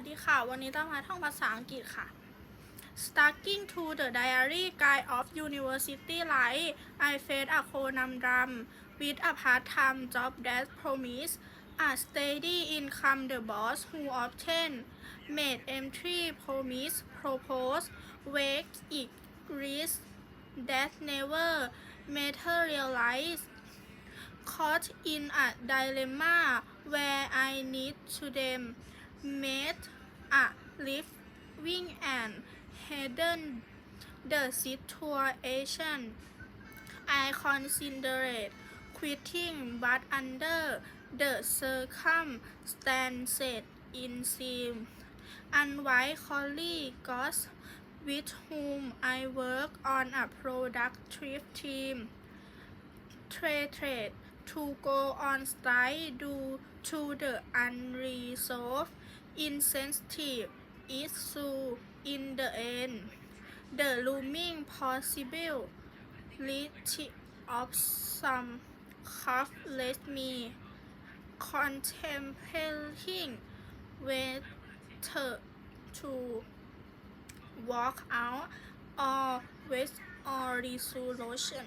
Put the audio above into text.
วัสดีค่ะ วันนี้ต้องมาท่องภาษาอังกฤษค่ะ Stucking to the diary guide of university life I face a conundrum with a part-time job that promise a steady income the boss who often made empty promise propose vague risk that never materialize caught in a dilemma where I need to them made a living and hidden the situation. I considered quitting but under the circumstances it seemed unwise colleagues with whom I work on a productive team threatened to go on strike due to the unresolved insensitive issue in the end. The looming possible possibility of some cough left me contemplating whether to walk out or wait or resolution.